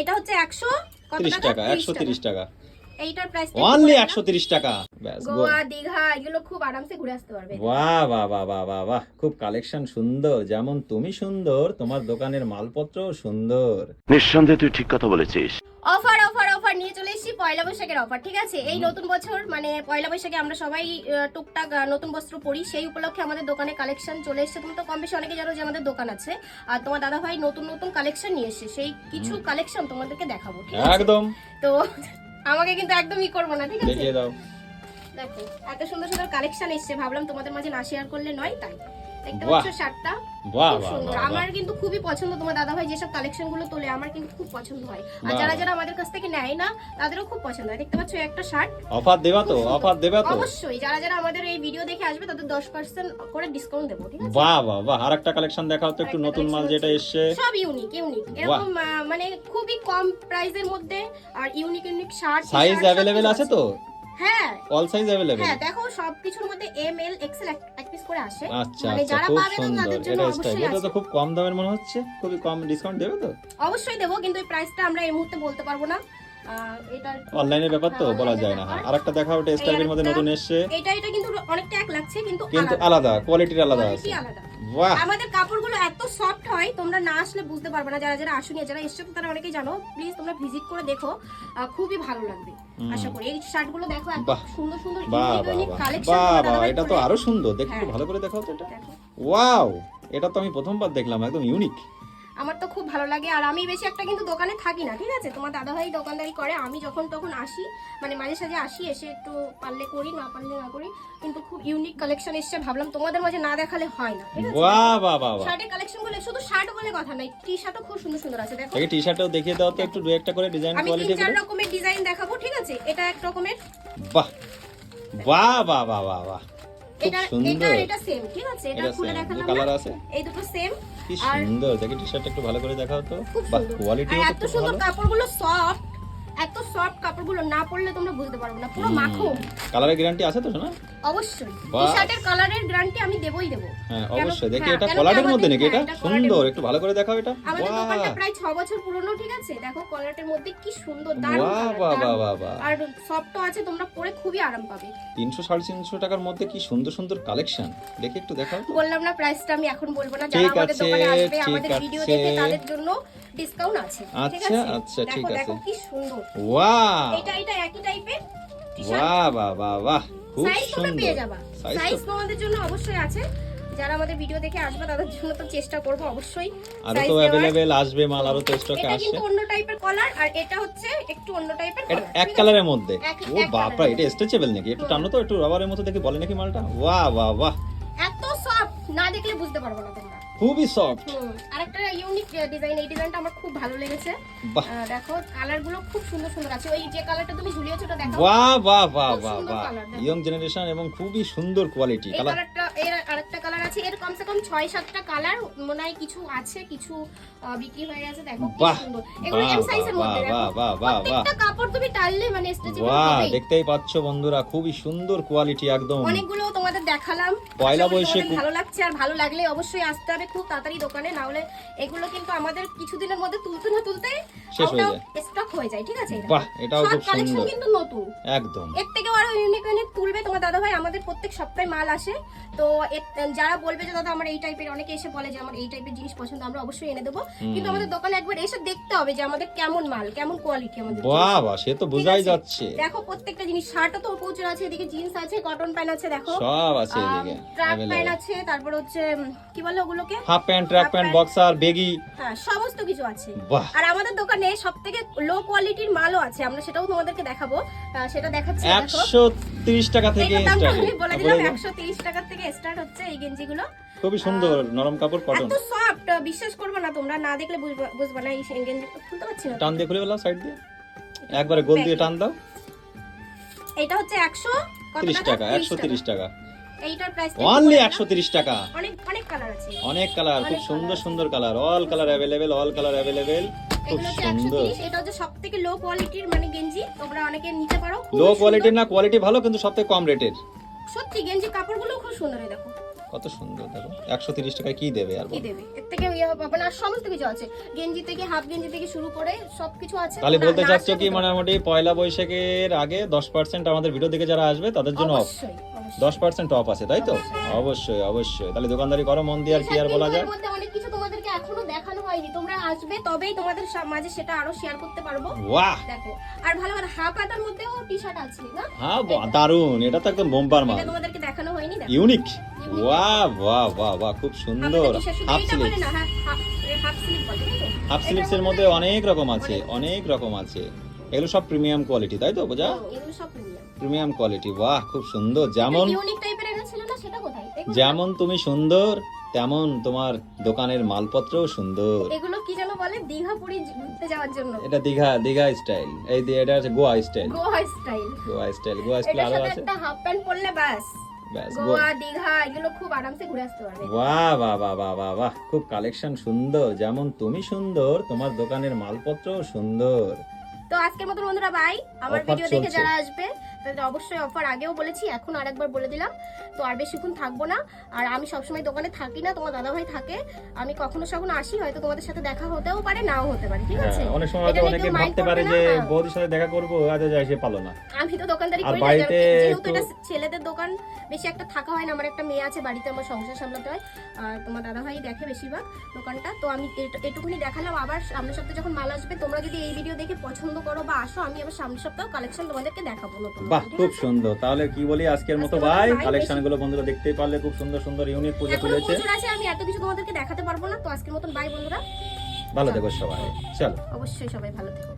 এটা হচ্ছে একশো কত টাকা? 130 টাকা। এইটার প্রাইস অনলি 130 টাকা। ব্যাস গোয়া দিঘা এগুলো খুব আরামসে ঘুরে আসতে পারবে। বাহ বাহ বাহ বাহ বাহ বাহ খুব কালেকশন সুন্দর। যেমন তুমি সুন্দর তোমার দোকানের মালপত্র সুন্দর। নিঃসন্দেহে তুই ঠিক কথা বলেছিস। অফার অফার অফার নিয়ে চলে এসেছি পয়লা বৈশাখের অফার ঠিক আছে? এই নতুন বছর মানে পয়লা বৈশাখে আমরা সবাই টুকটাক নতুন বস্ত্র পরি। সেই উপলক্ষে আমাদের দোকানে কালেকশন চলে এসেছে। তুমি তো কম বেশি অনেকে জানো যে আমাদের দোকান আছে। আর তোমার দাদা ভাই নতুন নতুন কালেকশন নিয়ে এসেছে। সেই কিছু কালেকশন তোমাদেরকে দেখাবো ঠিক আছে? একদম। তো আমাকে কিন্তু একদমই করব না ঠিক আছে? দেখিয়ে দাও। দেখো এত সুন্দর সুন্দর কালেকশন এসছে। ভাবলাম তোমাদের মাঝে না শেয়ার করলে নয় তাই। দেখতে পাচ্ছ শার্টটা? বাহ আমার কিন্তু খুবই পছন্দ। তোমার দাদা ভাই যেসব কালেকশনগুলো তোলে আমার কিন্তু খুব পছন্দ হয়। আর যারা যারা আমাদের কাছ থেকে নেয় না তাদেরও খুব পছন্দ হয়। দেখতে পাচ্ছ একটা শার্ট। অফার দেবা তো অফার দেবা তো। অবশ্যই। যারা যারা আমাদের এই ভিডিও দেখে আসবে তাদের দশ পার্সেন্ট করে ডিসকাউন্ট দেবো ঠিক আছে? বাহ বাহ বাহ। আরেকটা কালেকশন দেখাও তো একটু নতুন মাল যেটা এসছে। সব ইউনিক ইউনিক এরকম মানে খুবই কম প্রাইসের মধ্যে আর ইউনিক ইউনিক শার্ট সাইজ আছে তো? হ্যাঁ। অল সাইজ অ্যাভেলেবেল হ্যাঁ দেখো সবকিছুর মধ্যে এম এল এক্সেল এক পিস করে আসে। আচ্ছা মানে আচ্ছা যারা পাবে তাদের জন্য অবশ্যই এটা তো খুব কম দামের মনে হচ্ছে। খুবই কম ডিসকাউন্ট দেবে তো? অবশ্যই দেবো কিন্তু এই প্রাইসটা আমরা এই মুহূর্তে বলতে পারব না। অনলাইনের ব্যাপার তো বলা যায় না। দেখাও এটা স্টাইলের মধ্যে নতুন এসছে। এটা এটা কিন্তু অনেকটা এক লাগছে কিন্তু কিন্তু আলাদা। কোয়ালিটির আলাদা আছে। বাহ! আমাদের কাপড়গুলো এত সফট হয় তোমরা না আসলে বুঝতে পারবে না। যারা যারা আসুনি যারা এসছো তারা অনেকেই জানো। প্লিজ তোমরা ভিজিট করে দেখো। খুবই ভালো লাগবে আশা করি। এই শার্টগুলো দেখো এত। সুন্দর সুন্দর ইউনিক কালেকশন বাহ বাহ। এটা তো আরও সুন্দর। দেখো হ্যাঁ। ভালো করে দেখাও তো এটা। দেখো। ওয়াও এটা তো আমি প্রথমবার দেখলাম একদম ইউনিক আমার তো খুব ভালো লাগে। আর আমি বেশি একটা কিন্তু দোকানে থাকি না ঠিক আছে? তোমার দাদাভাই দোকানদারি করে আমি যখন তখন আসি মানে মাঝে সাঝে আসি এসে একটু পারলে করি না পারলে না করি কিন্তু খুব ইউনিক কালেকশন এসছে ভাবলাম তোমাদের মাঝে না দেখালে হয় না ঠিক আছে? বাহ বাহ বাহ বাহ। শার্টের কালেকশন বলে শুধু শার্ট বলে কথা নয় টি শার্টও খুব সুন্দর সুন্দর আছে দেখো। টি শার্টও দেখিয়ে দাও তো একটু দু একটা করে ডিজাইন কোয়ালিটি আমি তিন চার রকমের ডিজাইন দেখাবো ঠিক আছে? এটা এক রকমের। বাহ বাহ বাহ বাহ বাহ। এটা এটা এটা সেম ঠিক আছে? এটা এটা খুলে দেখালাম কালার আছে? এই দুটো সেম কি আর- সুন্দর। জ্যাকেট টি শার্ট একটু ভালো করে দেখাও তো। বাহ কোয়ালিটি এত সুন্দর কাপড়গুলো সফট এত সফট কাপড়গুলো না পরলে তোমরা বুঝতে পারবে না পুরো মাখো। কালারের গ্যারান্টি আছে তো শোনা অবশ্যই। টি-শার্টের কালারের গ্যারান্টি আমি দেবই দেবো। হ্যাঁ অবশ্যই। দেখি হ্যাঁ, এটা কলারের মধ্যে নাকি? এটা হ্যাঁ, সুন্দর। একটু ভালো করে দেখাও এটা। আমাদের দোকানটা প্রায় ছ বছর পুরনো ঠিক আছে? দেখো কলারটার মধ্যে কি সুন্দর দারুণ বাহ বাহ বাহ বাহ আর সফটও আছে তোমরা পরে খুবই আরাম পাবে। তিনশো সাড়ে তিনশো টাকার মধ্যে কি সুন্দর সুন্দর কালেকশন দেখি একটু দেখাও বললাম না প্রাইসটা আমি এখন বলব না। যারা আমাদের দোকানে আসবে আমাদের ভিডিও দেখে তাদের জন্য ডিসকাউন্ট আছে। আচ্ছা, আচ্ছা, ঠিক আছে। দেখো কি সুন্দর। ওয়াও এটা এটা একই টাইপের বাহ বাহ বাহ বাহ খুব সুন্দর। পেয়ে যাবা। সাইজ তোমাদের জন্য অবশ্যই আছে। যারা আমাদের ভিডিও দেখে আসবে তাদের জন্য তো চেষ্টা করব অবশ্যই আরও তো। অ্যাভেলেবেল আসবে মাল আরও তো স্টকে এটা কিন্তু অন্য টাইপের কলার আর এটা হচ্ছে একটু অন্য টাইপের কলার এক কালারের মধ্যে। ও বাপরা colour-এর এটা স্ট্রেচেবল নাকি? একটু টানো তো একটু রাবারের মতো দেখি বলে নাকি মালটা? বাহ বাহ বাহ এত সফট না দেখলে বুঝতে পারব না তোমরা খুবই সফট আরেকটা ইউনিক ডিজাইন এই ডিজাইনটা আমার খুব ভালো লেগেছে। বাহ। দেখো কালারগুলো খুব সুন্দর সুন্দর আছে। ওই যে কালারটা তুমি ঝুলিয়েছো ওটা দেখো বাহ বাহ বাহ বাহ বাহ। ইয়ং জেনারেশন এবং খুবই সুন্দর কোয়ালিটি কালারটা এর আরেকটা কালার আছে। এর কমসে কম ছয় সাতটা কালার মনে হয় কিছু আছে কিছু বিক্রি হয়ে গেছে। দেখো কি সুন্দর। এগুলো এম সাইজের মধ্যে দেখো। বাহ, বাহ, বাহ। প্রত্যেকটা কাপড় তুমি টানলে মানে স্ট্রেচেবল দেখতেই পাচ্ছ বন্ধুরা খুবই সুন্দর কোয়ালিটি একদম। অনেকগুলো তোমাদের দেখালাম। পয়লা বৈশাখ ভালো লাগছে আর ভালো লাগলে অবশ্যই আসতে হবে খুব তাড়াতাড়ি দোকানে না হলে এগুলো কিন্তু আমাদের কিছুদিনের মধ্যে তুলতে না তুলতে শেষ হয়ে যায়। স্টক হয়ে যায় ঠিক আছে? বাহ, এটাও খুব সুন্দর। কিন্তু নতুন। একদম। এর থেকে আরও ইউনিক ইউনিক তুলবে। তোমার দাদা ভাই আমাদের প্রত্যেক সপ্তাহে মাল আসে। তো যারা বলবে যে দাদা আমার এই টাইপের অনেকে এসে বলে যে আমার এই টাইপের জিনিস পছন্দ আমরা অবশ্যই এনে দেবো। কিন্তু আমাদের দোকানে একবার এসে দেখতে হবে যে আমাদের কেমন মাল কেমন কোয়ালিটি আমাদের বাহ বাহ সে তো বোঝাই আছে। যাচ্ছে। দেখো প্রত্যেকটা জিনিস শার্টও তো প্রচুর আছে এদিকে জিন্স আছে কটন প্যান্ট আছে দেখো। সব আছে এদিকে ট্র্যাক প্যান্ট আছে তারপর হচ্ছে কি বলে ওগুলোকে? Half pant track pant boxer baggy হ্যাঁ সমস্ত কিছু আছে। আর আমাদের দোকানে সব থেকে লো কোয়ালিটির মালও আছে আমরা সেটাও তোমাদেরকে দেখাবো। সেটা দেখাচ্ছি দেখো। একশো তিরিশ টাকা থেকে তিরিশ থেকে স্টার্ট হচ্ছে এই গেঞ্জিগুলো। খুবই সুন্দর নরম কাপড় কটন এত সফট বিশ্বাস করবে না তোমরা না দেখলে বুঝবা- না এই গেঞ্জি খুলতে পারছি না। টান দিয়ে খুলে ফেলাও সাইড দিয়ে। একবারে গোল দিয়ে টান দাও। এটা হচ্ছে একশো কত তিরিশ টাকা? 30 একশো তিরিশ টাকা। এইটার প্রাইস অনলি একশো তিরিশ টাকা। অনেক অনেক কালার আছে। অনেক কালার খুব সুন্দর সুন্দর colour all colour available all colour available এগুলো হচ্ছে এটা হচ্ছে লো কোয়ালিটির মানে গেঞ্জি তোমরা অনেকে নিতে পারো লো কোয়ালিটির না কোয়ালিটি ভালো কিন্তু সবথেকে কম রেটের সত্যি গেঞ্জি কাপড়গুলো খুব সুন্দর দেখো। কত সুন্দর দেখো। একশো তিরিশ টাকায় কি দেবে আর কি দেবে? এর থেকে ইয়ে পাবে না সমস্ত কিছু আছে। গেঞ্জি থেকে হাফ গেঞ্জি থেকে শুরু করে সবকিছু আছে। তাহলে বলতে চাচ্ছ কি মোটামুটি পয়লা বৈশাখের আগে দশ পার্সেন্ট আমাদের ভিডিও দেখে যারা আসবে তাদের জন্য অফ। দশ পার্সেন্ট অফ আছে তাই তো? অবশ্যই। অবশ্যই। তাহলে দোকানদারি করো মন দিয়ে আর কি আর বলা যায়? অনেক কিছু তোমাদেরকে এখনও দেখানো হয়নি। তোমরা আসবে তবেই তোমাদের মাঝে সেটা আরও শেয়ার করতে পারব। বাহ! দেখো। আর ভালো ভালো হাফ হাতার মধ্যেও টি শার্ট আছে না? হ্যাঁ এটা তো একদম বোম্বার মাল। তোমাদেরকে দেখানো হয়নি ইউনিক খুব সুন্দর। হাফ এইটা বলে স্লিভস না হাফ স্লিভ স্লিভস এর মধ্যে অনেক রকম আছে অনেক। রকম আছে। এগুলো সব প্রিমিয়াম কোয়ালিটি তাই তো বোঝা এগুলো সব প্রিমিয়াম প্রিমিয়াম কোয়ালিটি বাহ খুব সুন্দর। যেমন ইউনিক টাইপের এটা ছিল না? সেটা কোথায়? যেমন তুমি সুন্দর তেমন তোমার দোকানের মালপত্রও সুন্দর। এগুলো কি যেন বলে? দীঘা পুরী ঘুরতে যাওয়ার জন্য। এটা দীঘা দীঘা স্টাইল। এই এটা আছে Goa style. Goa style. Goa style Goa style সাথে আছে। একটা হাফ প্যান্ট পরলে ব্যাস। গোয়া দীঘা এগুলো খুব আরামসে ঘুরে আসতে পারবে। বাহ বাহ বাহ বাহ বাহ বাহ খুব কালেকশন সুন্দর। যেমন তুমি সুন্দর তোমার দোকানের মালপত্রও সুন্দর। তো আজকের মতো বন্ধুরা বাই আমার ভিডিও দেখে। যারা আসবে তাদের অবশ্যই অফার আগেও বলেছি এখন আরেকবার বলে দিলাম। তো আর বেশিক্ষণ থাকব না। আর আমি সবসময় দোকানে থাকি না তোমার দাদাভাই থাকে। আমি কখনো কখনো আসি হয়তো তোমাদের সাথে দেখা হতেও পারে নাও হতে পারে ঠিক আছে? হ্যাঁ, অনেক সময় হয়তো অনেকে ভাবতে পারে যে। বৌদির সাথে দেখা করব আজ যা এসে পালো না। আমি তো দোকানদারি করি না যেহেতু এটা ছেলেদের দোকান বেশি একটা থাকা হয় না আমার একটা মেয়ে আছে বাড়িতে আমার সংসার সামলাতে হয়। আর তোমার দাদা ভাই দেখে বেশিরভাগ দোকানটা। তো আমি এটুকুনি দেখালাম। আবার সামনের সপ্তাহে যখন মাল আসবে তোমরা যদি এই ভিডিও দেখে পছন্দ করো বা আসো আমি আবার সামনের সপ্তাহে কালেকশন তোমাদেরকে দেখাবো নতুন। বাহ খুব সুন্দর। তাহলে কি বলি আজকের মতো? বাই ভাই কালেকশনগুলো বন্ধুরা দেখতে পারলে খুব সুন্দর সুন্দর ইউনিক পুজো তুলেছে। আমি এত কিছু তোমাদেরকে দেখাতে পারব না তো আজকের মতন বাই বন্ধুরা। ভালো থেকো সবাই। চলো। অবশ্যই সবাই ভালো থেকো।